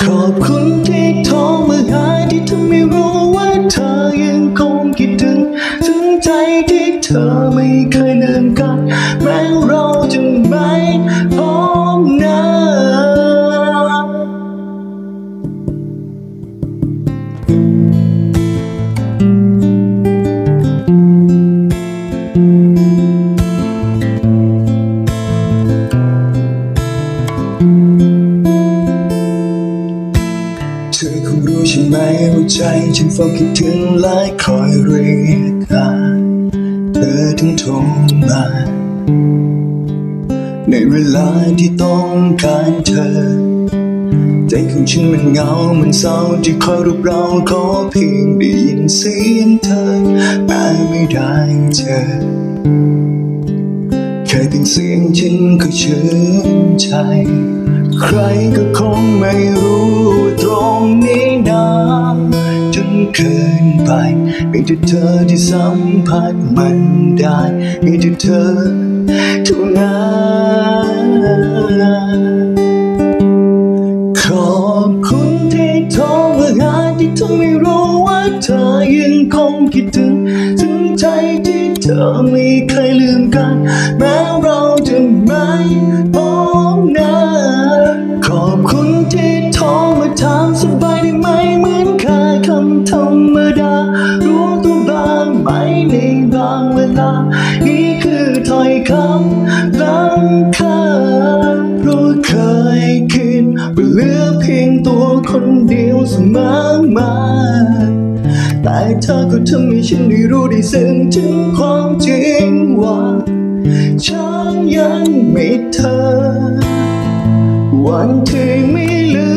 ขอบคุณที่โทรมาหาที่ทำให้รู้ว่าเธอยังคงคิดถึง ถึงใจที่เธอไม่ ใจฉันเฝ้าคิดถึงและคอยเรียกหาเธอถึงโทรมา ในเวลาที่ต้องการเธอ ใจของฉันมันเหงามันเศร้าที่คอยรูปเราขอเพียงได้ยินเสียงเธอแม้ไม่ได้เจอแค่เป็นเสียงฉันก็ชื่นใจ ใครก็คงไม่รู้ตรงนี้ จนเกินไปมีแต่เธอที่สัมผัสมันได้ มีแต่เธอเท่านั้นขอบคุณที่โทรมาหาที่ทำให้รู้ว่าเธอยังคงคิดถึง ถึงใจที่เธอไม่เคยลืมกัน แม้เราจะไม่างเวลานี่คือถ้อยคำล้ำค่าเพราะเคยคิดว่าเหลือเพียงตัวคนเดียวเสมอมาแต่เธอก็ทำให้ฉันได้รู้ได้ซึ้งถึงความจริงว่าฉันยังมีเธอ วันที่ไม่เหลื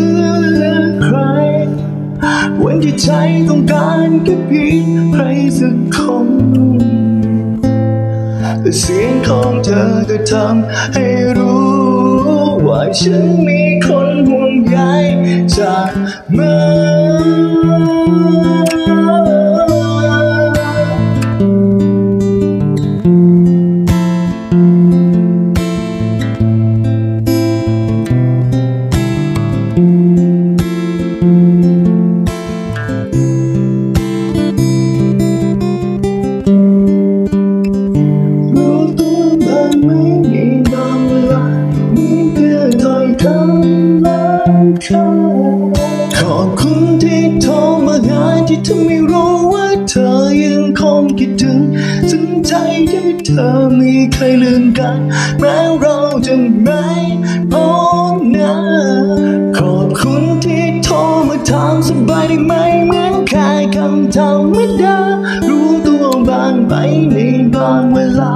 อใคร วันที่ใจต้องการแค่เพียงใครสักคน แต่เสียงของเธอก็ทำให้รู้ ว่าฉันมีคนห่วงใยจากเมื่อ ขอบคุณที่โทรมาหาที่ทำให้รู้ว่าเธอยังคงคิดถึงถึงใจที่เธอไม่เคยลืมกัน แม้เราจะไม่พบหน้าขอบคุณที่โทรมาถามสบายได้ไหมเหมือนแค่คำธรรมดารู้ตัวบ้างไหมในบางเวลา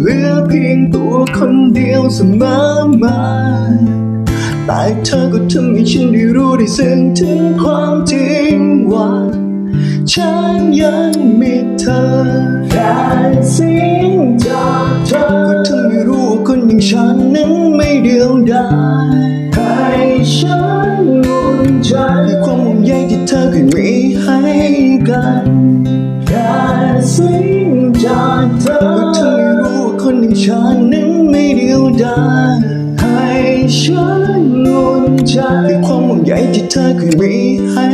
เหลือเพียงตัวคนเดียวเสมอมาแต่เธอก็ทำให้ฉันได้รู้ได้ซึ้งถึงความจริงว่า ฉันยังมีเธอแค่สียงจากเธอก็ทำให้รู้ว่าคนอย่างฉันนั้นไม่เดียวดายให้ฉันอุ่นใจในความห่วงใยที่เธอเคยมีให้กันแค่สียงจาก ฉันนั้นไม่เดียวดายให้ฉันอุ่นใจความห่วงใยที่เธอเคยมีให้